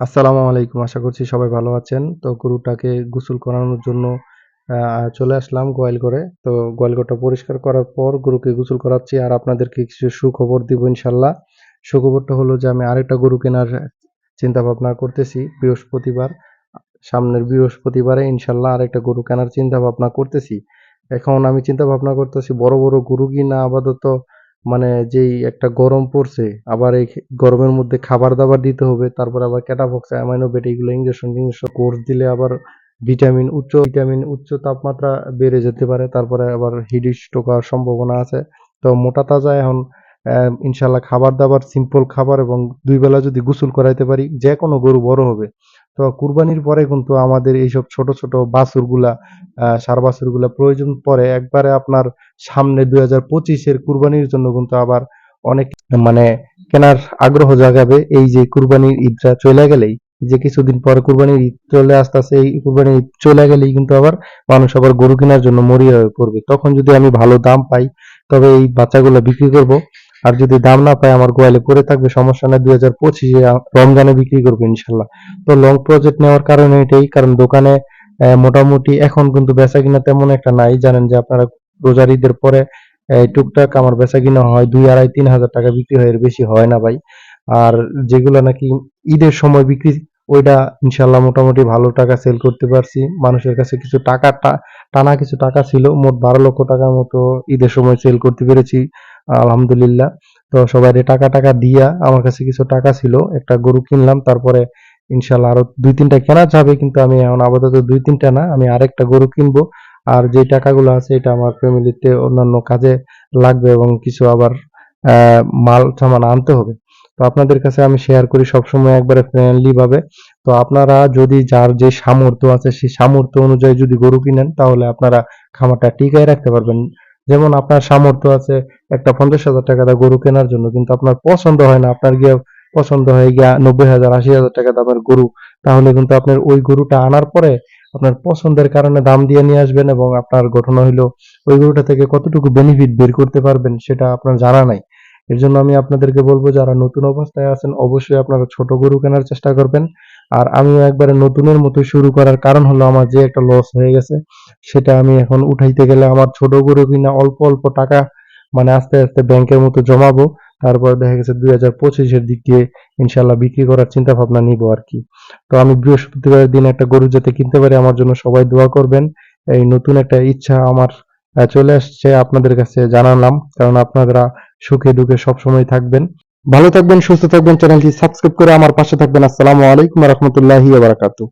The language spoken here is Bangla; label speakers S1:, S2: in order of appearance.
S1: আসসালামু আলাইকুম, আশা করছি সবাই ভালো আছেন। তো গরুটাকে গোসল করানোর জন্য চলে আসলাম গোয়াল করে তো গোয়াল ঘরটা পরিষ্কার করার পর গরুকে গোসল করাচ্ছি আর আপনাদেরকে কিছু সুখবর দিব ইনশাল্লাহ। সুখবরটা হলো যে, আমি আরেকটা গরু কেনার চিন্তা ভাবনা করতেছি বৃহস্পতিবার। সামনের বৃহস্পতিবারে ইনশাল্লাহ আরেকটা গরু কেনার চিন্তা ভাবনা করতেছি। এখন আমি চিন্তা ভাবনা করতেছি, বড় বড় গরু কিনা আপাতত মানে যেই একটা গরম পড়ছে, আবার এই গরমের মধ্যে খাবার দাবার দিতে হবে, তারপর আবার ক্যাটাফক্স অ্যামাইনো বেট এগুলো ইঞ্জেকশন টিঞ্জেকশন কোর্স দিলে আবার ভিটামিন উচ্চ ভিটামিন উচ্চ তাপমাত্রা বেড়ে যেতে পারে, তারপরে আবার হিট স্ট্রোক হওয়ার সম্ভাবনা আছে। তো মোটা তাজা এখন ইনশাল্লাহ খাবার দাবার সিম্পল খাবার এবং দুই বেলা যদি গোসল করাইতে পারি, যে কোনো গরু বড় হবে। তো কুরবানির পরে কিন্তু আমাদের এইসব ছোট ছোট বাছুরগুলা সার বাছুরগুলা প্রয়োজন পরে একবারে আপনার সামনে দুই হাজার পঁচিশের কুরবানির জন্য কিন্তু আবার অনেক মানে কেনার আগ্রহ জাগাবে। এই যে কুরবানির ঈদটা চলে গেলেই যে কিছুদিন পরে কুরবানির ঈদ চলে আসতেছে, এই কুরবানির ঈদ চলে গেলেই কিন্তু আবার মানুষ আবার গরু কেনার জন্য মরিয়া হয়ে পড়বে। তখন যদি আমি ভালো দাম পাই, তবে এই বাচ্চাগুলো বিক্রি করব। আর যদি দাম না পাই আমার গোয়ালে পড়ে থাকবে, সমস্যা নাই, দুই হাজার পঁচিশে রমজানে বিক্রি করব ইনশাল্লাহ। তো লং প্রজেক্ট নেওয়ার কারণে এটাই, কারণ দোকানে মোটামুটি এখন কিন্তু বেচা কিনা তেমন একটা নাই। জানেন যে আপনারা রোজার ঈদের পরে টুকটাক আমার বেচা কিনা হয়, দুই আড়াই, তিন হাজার টাকা বিক্রি হয়, এর বেশি হয় না ভাই। আর যেগুলো নাকি ঈদের সময় বিক্রি, ওইটা ইনশাল্লাহ মোটামুটি ভালো টাকা সেল করতে পারছি। মানুষের কাছে কিছু টাকা টানা কিছু টাকা ছিল, মোট বারো লক্ষ টাকার মতো ঈদের সময় সেল করতে পেরেছি। আলহামদুলিল্লাহ। তো সবাই টাকা টাকা দিয়া আমার কাছে কিছু টাকা ছিল, একটা গরু কিনলাম, তারপরে ইনশাল্লাহ আরও দুই তিনটা কেনা যাবে, কিন্তু আমি এখন আপাতত দুই তিনটা না, আমি আরেকটা গরু কিনবো। আর যে টাকাগুলো আছে, এটা আমার ফ্যামিলিতে অন্যান্য কাজে লাগবে এবং কিছু আবার মাল সামান আনতে হবে। তো আপনাদের কাছে আমি শেয়ার করি সবসময় একবারে ফ্রেন্ডলি ভাবে। তো আপনারা যদি যার যে সামর্থ্য আছে, সেই সামর্থ্য অনুযায়ী যদি গরু কিনেন, তাহলে আপনারা খামারটা টিকায় রাখতে পারবেন। যেমন আপনার সামর্থ্য আছে, একটা পঞ্চাশ হাজার টাকা দিয়ে গরু কেনার জন্য, কিন্তু আপনার পছন্দ হয় না, আপনার গিয়ে পছন্দ হয়ে গিয়া নব্বই হাজার, আশি হাজার টাকা দামের গরু, তাহলে কিন্তু আপনার ওই গরুটা আনার পরে আপনার পছন্দের কারণে দাম দিয়ে নিয়ে আসবেন এবং আপনার ঘটনা হইল, ওই গরুটা থেকে কতটুকু বেনিফিট বের করতে পারবেন সেটা আপনার জানা নাই। এর জন্য আমি আপনাদেরকে বলব, যারা নতুন অবস্থায় আছেন, অবশ্যই আপনারা ছোট গরু কেনার চেষ্টা করবেন। আর আমিও একবারে নতুনের মতো শুরু করার কারণ হলো আমার যে একটা লস হয়ে গেছে সেটা আমি এখন উঠাইতে গেলে আমার ছোট গরু কিনা অল্প অল্প টাকা মানে আস্তে আস্তে ব্যাংকের মতো জমাবো। তারপর দেখা গেছে দুই হাজার পঁচিশের দিক দিয়ে ইনশাল্লাহ বিক্রি করার চিন্তা ভাবনা নিবো আর কি। তো আমি বৃহস্পতিবারের দিন একটা গরু যাতে কিনতে পারি, আমার জন্য সবাই দোয়া করবেন। এই নতুন একটা ইচ্ছা আমার চলে আসছে, আপনাদের কাছে জানালাম, কারণ আপনারা সুখে দুঃখে সবসময় থাকবেন। ভালো থাকবেন, সুস্থ থাকবেন, চ্যানেলটি সাবস্ক্রাইব করে আমার পাশে থাকবেন। আসসালামু আলাইকুম রহমতুল্লাহি বারাকাতু